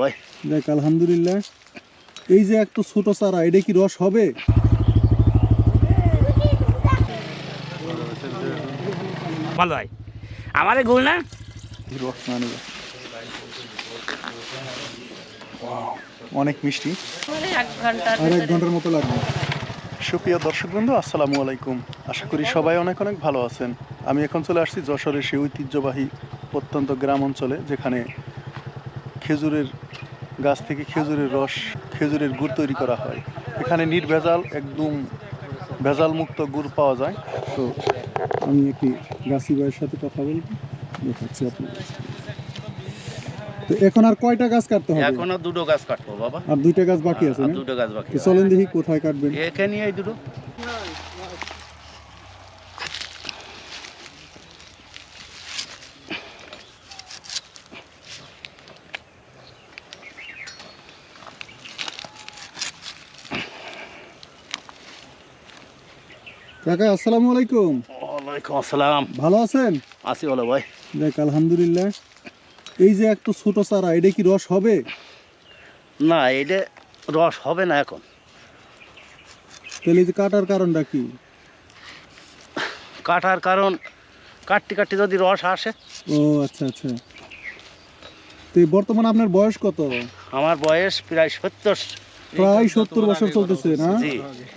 ভাই দেখ আলহামদুলিল্লাহ। এই যে একটা ছোট চারা এটা কি রস হবে? ভালো আমার গোল না? রস না অনেক মিষ্টি। ঘণ্টা আর এক ঘণ্টার মতো লাগবে। সুপ্রিয় দর্শকবৃন্দ আসসালামু আলাইকুম। আশা করি সবাই অনেক অনেক ভালো আছেন। আমি এখন চলে আসছি যশোরের সেই ঐতিহ্যবাহী প্রত্যন্ত গ্রাম অঞ্চলে যেখানে খেজুরের গাছ থেকে খেজুরের রস খেজুরের গুড় তৈরি করা হয়। এখানে নির্ভেজাল একদম ভেজাল মুক্ত গুড় পাওয়া যায়। তো আমি একটি গাছি ভাইয়ের সাথে কথা বলব দেখাচ্ছি আপনাদের। তো এখন আর কয়টা গাছ কাটতে হবে? এখনও দুটো গাছ কাটবো বাবা। আর দুইটা গাছ বাকি আছে না? দুটো গাছ বাকি চলেন দেখি কোথায় কাটবেন। এখানে এই দুটো। কাকা আসসালামু আলাইকুম। ওয়ালাইকুম আসসালাম। ভালো আছেন? আসি বলো ভাই। দেখ আলহামদুলিল্লাহ। এই যে একটা ছোট চারা এটা কি রস হবে? না এটা রস হবে না এখন। তাহলে যে কাটার কারণটা কি? কাটার কারণ কাটতে কাটতে যদি রস আসে। ও আচ্ছা আচ্ছা। তো বর্তমানে আপনার বয়স কত? আমার বয়স প্রায় সত্তর প্রায় সত্তর বছর চলতেছে না?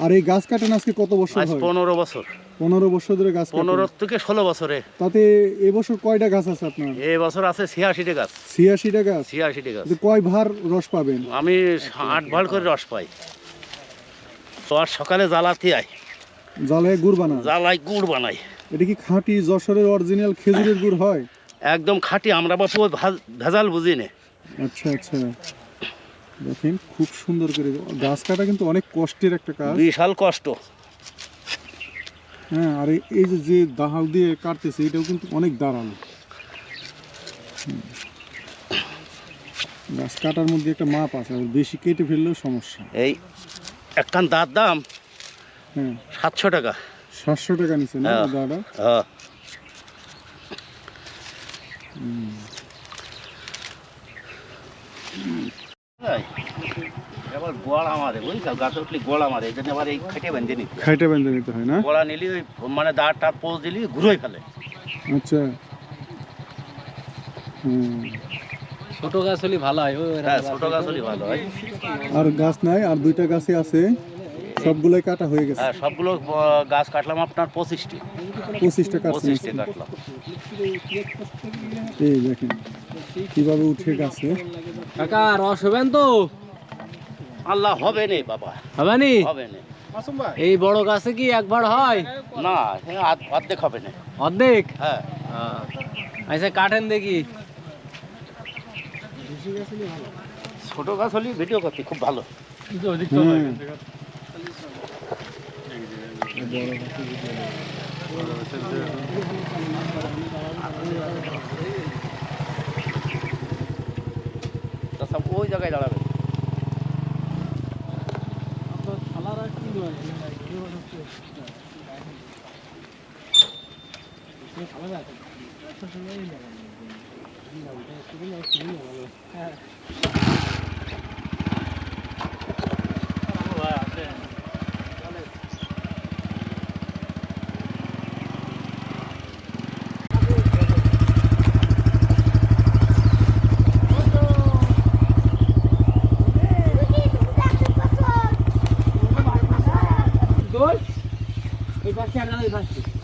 আর এই গাছ কাটেন আজকে কত বছর হয়? পনেরো বছর। পনেরো বছর ধরে গাছ পনেরো থেকে ষোলো বছরে। তাতে এবছর কয়টা গাছ আছে আপনার? এবছর আছে ছিয়াশিটা গাছ। ছিয়াশিটা গাছ? ছিয়াশিটা গাছ। কয় ভার রস পাবেন? আমি আট ভার করে রস পাই। তো আর সকালে জ্বালাতে আই জ্বালায় গুড় বানা জ্বালাই গুড় বানাই এটা কি খাঁটি যশোরের অরিজিনাল খেজুরের গুড় হয়? একদম খাঁটি আমরা বাপু ভেজাল বুঝি নে আচ্ছা আচ্ছা। দেখেন খুব সুন্দর করে। গাছ কাটা কিন্তু অনেক কষ্টের একটা কাজ। বিশাল কষ্ট। হ্যাঁ আর এই- যে যে দাহাল দিয়ে কাটতেছে এটাও কিন্তু অনেক দাঁড়ানো গাছ কাটার মধ্যে একটা মাপ আছে আর বেশি কেটে ফেললেও সমস্যা। এই একখান দাঁত দাম হ্যাঁ। সাতশো টাকা। সাতশো টাকা নিচ্ছে না হ্যাঁ। দাদা হ্যাঁ। এই, এবার গোড়া মারে বুঝলি গাছ উঠলে গোড়া মারে এই জন্য আবার এই খেটে বেঁধে নিতে হয়। খাইটা বেঁধে নিতে হয় না? গোড়া নিলি ওই মানে দাঁড় টাড় পোজ দিলি ঘুরোই ফেলে। আচ্ছা। হুম। ছোট গাছ হলে ভালো হয় হ্যাঁ ছোট গাছ হলে ভালো হয়। আর গাছ নাই আর দুইটা গাছে আছে। সবগুলোই কাটা হয়ে গেছে। হ্যাঁ সবগুলো গাছ কাটলাম আপনার পঁচিশটি। পঁচিশটা কাটছে। পঁচিশটি কাটলাম। এই দেখেন কীভাবে উঠে গেছে। কাকা রস হবেন তো? আল্লাহ হবে নে বাবা। হবে নি? হবে নে। এই বড় গাছে কি একবার হয়? না অর্ধেক হবে না। অর্ধেক? হ্যাঁ। আচ্ছা কাটেন দেখি। ছোট গাছ হলে ভিডিও করতে খুব ভালো। তা সব ওই জায়গায় দাঁড়াবে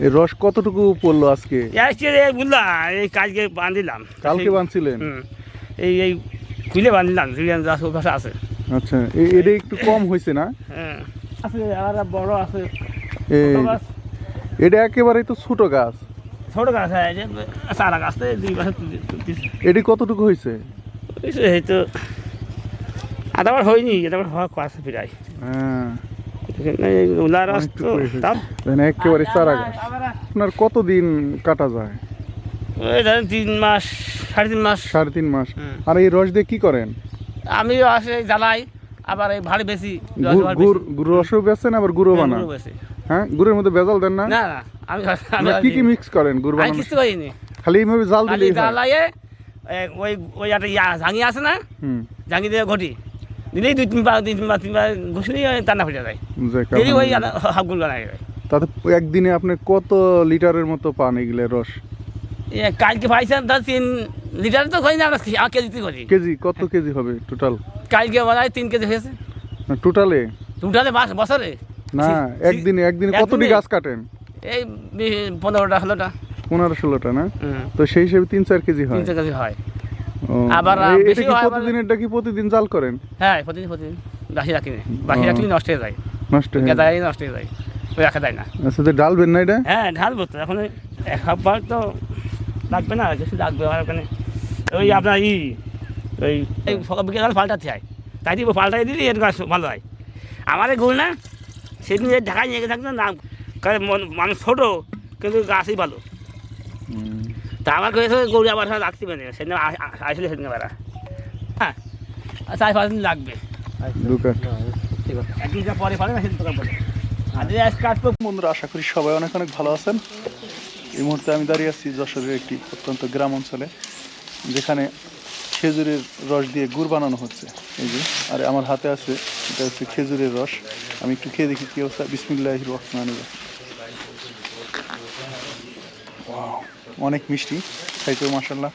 এই রস কতটুকু পড়ল আজকে? আজকে এই বুঝলা এই কালকে বাঁধিলাম কালকে বানছিলেন? হুম। এই এই খুলে বাঁধিলাম জুলিয়ান দাস ওর কাছে আছে। আচ্ছা এ- এটা একটু কম হয়েছে না? হ্যাঁ। আছে আর বড় আছে। এই এটা একেবারেই তো ছোট গাছ। ছোট গাছ হয় চারা গাছ দুই বছর এটি কতটুকু হয়েছে? এই তো আদাবার হয়নি এটাবার হওয়া আছে প্রায়। হ্যাঁ। মানে একেবারে চারা গাছ আপনার কতদিন কাটা যায়? ওই ধরেন তিন মাস সাড়ে তিন মাস। সাড়ে তিন মাস। আর এই রস দিয়ে কি করেন? আমি আসে জ্বালাই আবার এই ভাড়ি বেশি গুড়- গুড় রসও আবার গুঁড়ো হ্যাঁ, বানান? হ্যাঁ? গুড়ের মধ্যে বেজাল দেন না? না না আমি আপনারা কি কি মিক্স করেন গুড় আমি কিছু করিনি। খালি এইভাবে জাল খালি দিলেই এ, ওই ওই একটা ইয়া ঝাঙি আছে না? হুম। ঝাঙি দিয়ে ঘটি। দিলেই দুই তিনবার দুই তিনবার তিনবার ঘুষলেই টান্না ফুটে যায়। দেরি ওই। হাফগুলো বানাই যায়। তাতে একদিনে আপনি কত লিটারের মতো পান এগুলো রস? কালকে পাইছেন ধর তিন লিটার তো করি না আমরা আমার কেজিতে করি। কেজি কত কেজি হবে টোটাল কালকে বানাই তিন কেজি হয়েছে। টোটালে দুটালে মাস বছরে? না একদিনে একদিনে কতটি গাছ কাটেন? এই পনেরোটা ষোলোটা। পনেরো ষোলোটা না? তো সেই হিসেবে তিন চার কেজি হয়। তিন কেজি হয়। আবার, বেশি হয় আবার- প্রতিদিনেরটা কি প্রতিদিন জাল করেন? হ্যাঁ প্রতিদিন প্রতিদিন। বাসি রাখি না বাসি। রাখলে নষ্ট হয়ে যায়। নষ্ট হয়ে যায়। নষ্ট হয়ে যায়। ওই রাখা যায় না। আচ্ছা তো ডালবেন না এটা? হ্যাঁ ঢালবো তো। এখন ওই এক হাফবার তো লাগবে না বেশি লাগবে। আমার ওখানে ওই আপনার ই ওই সকাল বিকেল পাল্টাতে হয়। তাই দিব পাল্টাই দিলে এর গাছ ভালো হয়। আমার গোল না। সেদিন ঢাকায় নিয়ে থাকতো না কারণ মন- মানুষ ছোটো কিন্তু গাছই ভালো। তা আমার কাছে গৌরী আবার রাখতে পারে সেদিন আসলে সেদিন বেড়া হ্যাঁ। চার পাঁচ দিন লাগবে। একদিন যা পরে ফলে না সেদিন কাটবো বন্ধুরা আশা করি সবাই অনেক অনেক ভালো আছেন। এই মুহূর্তে আমি দাঁড়িয়ে আছি যশোরের একটি অত্যন্ত গ্রাম অঞ্চলে যেখানে খেজুরের রস দিয়ে গুড় বানানো হচ্ছে। এই যে আর আমার হাতে আছে এটা হচ্ছে খেজুরের রস। আমি একটু খেয়ে দেখি কি অবস্থা। বিসমিল্লাহ রহমান অনেক মিষ্টি, খাইতেও মাসাল্লাহ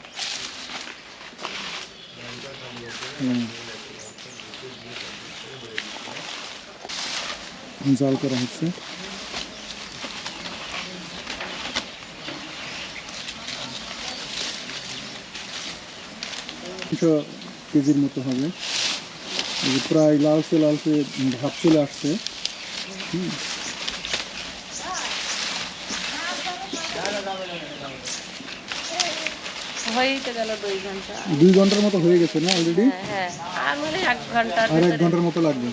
জাল করা হচ্ছে। তিনশো কেজির মতো হবে। প্রায় লালচে লালচে ভাব চলে আসছে। হুম। হয়েই গেল দুই ঘণ্টা। দুই ঘণ্টার মতো হয়ে গেছে না অলরেডি হ্যাঁ আর মানে এক ঘণ্টার আর এক ঘণ্টার মতো লাগবে।